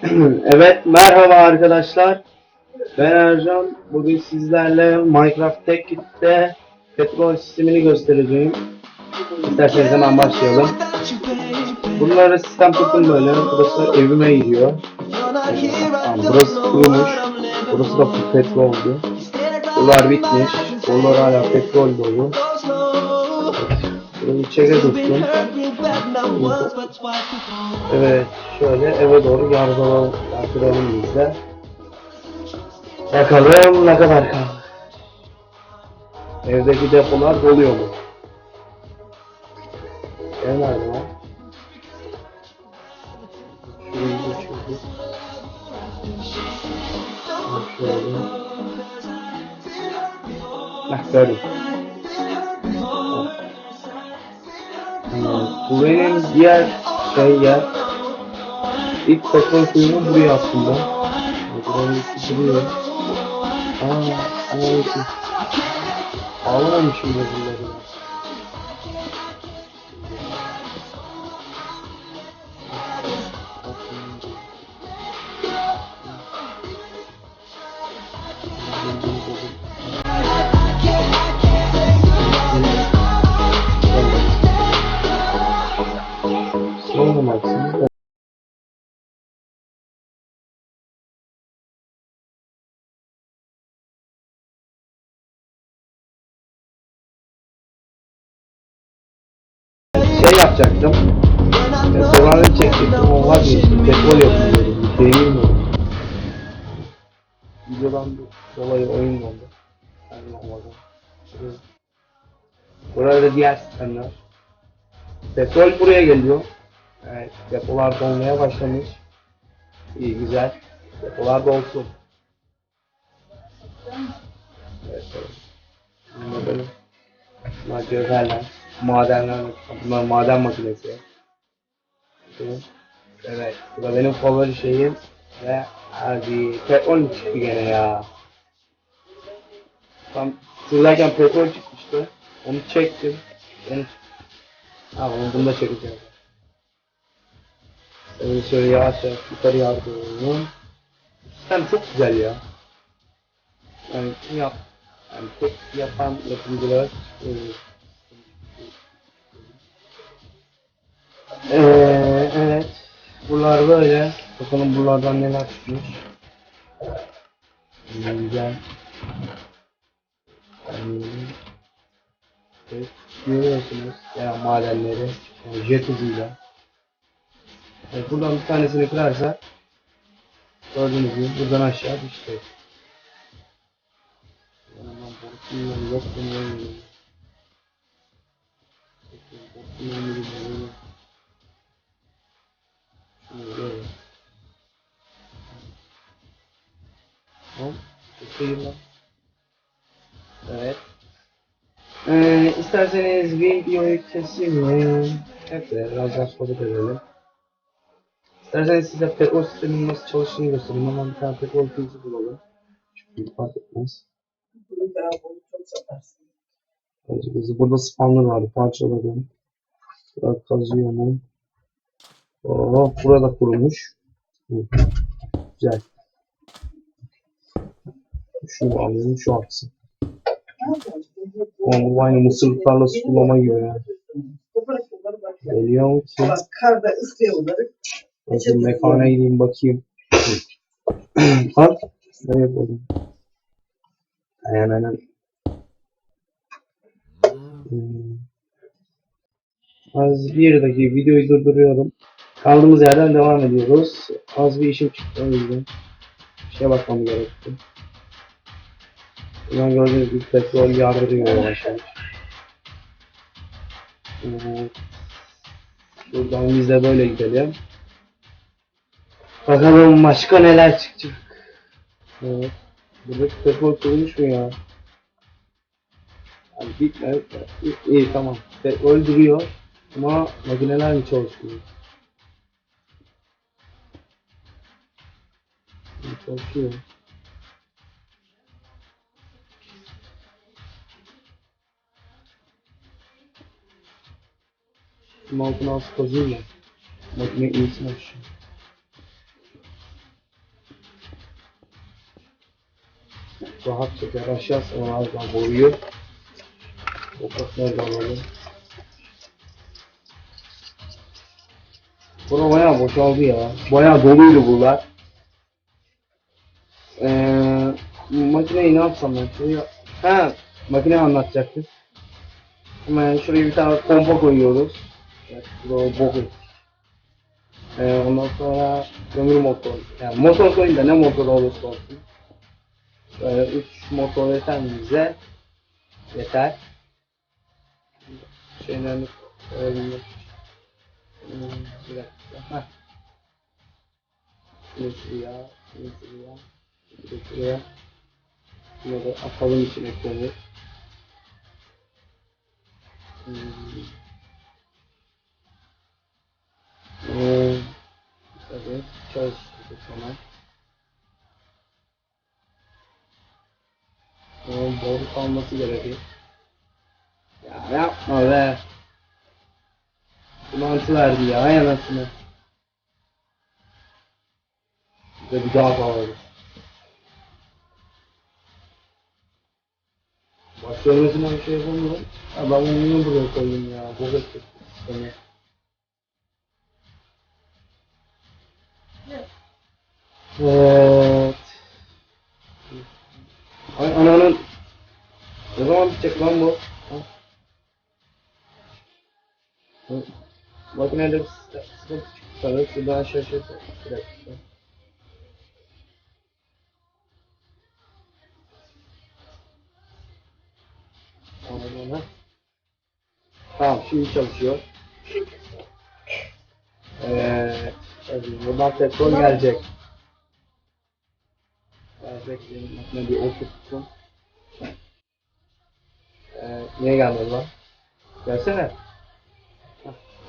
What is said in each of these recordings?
evet merhaba arkadaşlar. Ben Ercan. Bugün sizlerle Minecraft Tek Kit'te petrol sistemini göstereceğim. İsterseniz hemen başlayalım. Bunları sistem tutun böyle. Burası evime gidiyor. Tamam, burası kurumuş. Burası da full petroldu. Buralar bitmiş. Buralar hala petrol dolu. Burayı çeke tuttum. Evet, şöyle eve doğru yardıralım, yardıralım biz de. Bakalım ne kadar kaldı. Evdeki depolar doluyor mu? Ev nerede lan? Şurayı geçiyoruz. Şöyle. Heh. Bu benim diğer şey yer. İlk petrol kuyumu buraya aslında. Buranın üstü duruyor. Aa, evet. Ağlamamışım da bunları. Şey yapacaktım. Restoranı çekecektim ama vazgeçtim. Petrol yapayım dedim. Deneyim dedim. Videodan dolayı oyun oldu. Yani olmadı. Şuraya. Burada diğer sistemler. Petrol buraya geliyor. Evet, depolar dolmaya başlamış. İyi güzel. Depolar dolsun. Evet, evet. Benim. Bunlar cevherler. Madenler. Bunlar maden makinesi. Evet. Bu da benim favori şeyim. Ve hadi petrol çıktı gene ya. Tam şuradayken petrol çıkmıştı. Onu çektim. Onu... Ha bunu da çekeceğim. Ee, şöyle yavaş yavaş yukarı yardım. Sistem çok güzel ya. Yani kim yap? Yani tek yapan yapımcılar e, ee, evet. Buralar böyle. Bakalım buralardan neler çıkmış. Güzel. Evet, görüyorsunuz ya madenleri yani jet hızıyla. Evet, buradan bir tanesini kırarsak gördüğünüz gibi buradan aşağı düştü. Yanından. Evet. Ee, isterseniz videoyu keseyim. Hep de biraz daha sohbet edelim. İsterseniz size petrol sisteminin nasıl çalıştığını göstereyim ama bir tane petrol kuyusu bulalım. Çünkü fark etmez. Burada spawner vardı parçaladım. Burada kazıyor mu? Oh, burada kurumuş. Güzel. Şunu alayım, şu aksın. Ama bu aynı mısırlıklarla sulama gibi ya. Geliyor mu ki? Karda ıslayamaları. Bakın mekana gideyim bakayım. Bak. Ne yapalım? Aynen aynen. Hmm. Az bir dakika videoyu durduruyorum. Kaldığımız yerden devam ediyoruz. Az bir işim çıktı o yüzden. Bir şeye bakmam gerekti. Buradan gördüğünüz gibi petrol yardırıyor yavaş. Evet. Buradan biz de böyle gidelim. Bakalım başka neler çıkacak. Evet. Buradaki petrol kurumuş mu ya? Abi bitme. bitme. İyi, tamam. Petrol duruyor. Ama makineler mi çalışmıyor? Çalışıyor. Tüm altına az kazıyla. Makine iyisini açıyor. Rahat çeker aşağı sonra ağzından boruyu. Toprak nerede alalım? Bura bayağı boşaldı ya. Bayağı doluydu buralar. Ee, makineyi ne yapsam ben? Şuraya... Ha, makine anlatacaktım. Hemen şuraya bir tane pompa koyuyoruz. Boku. Ee, ondan sonra kömür motor. Yani motor koyun da ne motor olursa olsun. Böyle 3 motor yeter bize? Yeter. Şeylerini koyabilmek için. Hmm, bir dakika. Heh. Şunu şuraya, şunu şuraya, şunu şuraya. Şunu da atalım içine kömür. Hmm. Boru kalması gerekiyor. Ya yapma be. Bu mantı verdi ya ay anasını. Ve bir daha kalalım. Başlarımızın bir şey yapamıyorum. Ya ben bunu niye buraya koyayım ya? Bok ettik sistemi. Evet. Ay ananın. Ne zaman bitecek lan bu? Hı. Makinede bir sıkıntı çıktı. Şuradan aşağı aşağı bir dakika. Tamam. Tamam şimdi çalışıyor. Tabii buradan petrol gelecek. Gelecek benim makine bir oturtsun. Ee, niye gelmedi lan? Gelsene.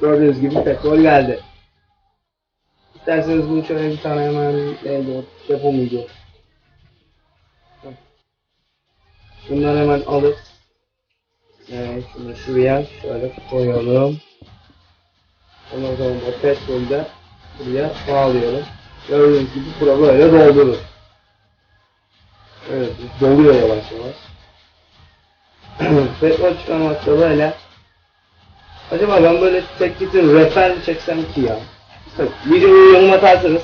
Gördüğünüz gibi petrol geldi. İsterseniz bunu şöyle bir tane hemen elde. Hah. Bunları hemen alıp Evet, şunu şuraya şöyle koyalım. Ondan sonra o petrolü de buraya bağlayalım. Gördüğünüz gibi bura böyle doldurur. Evet, doluyor yavaş yavaş. Petrol çıkarmak da böyle. Acaba ben böyle tek gitin rehber çeksem ki ya? İşte videoyu atarsınız.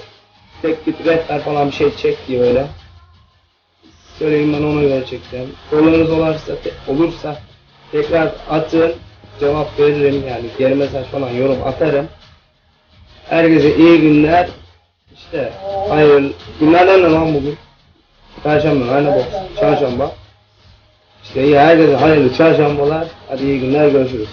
Tek git rehber falan bir şey çek diye öyle. Söyleyin ben ona göre çekeceğim. Sorularınız olursa, olursa tekrar atın. Cevap veririm yani geri mesaj falan yorum atarım. Herkese iyi günler. İşte hayır günlerden ne lan bugün? Perşembe aynı bok. Çarşamba. İşte iyi herkese hayırlı çarşambalar. Hadi iyi günler görüşürüz.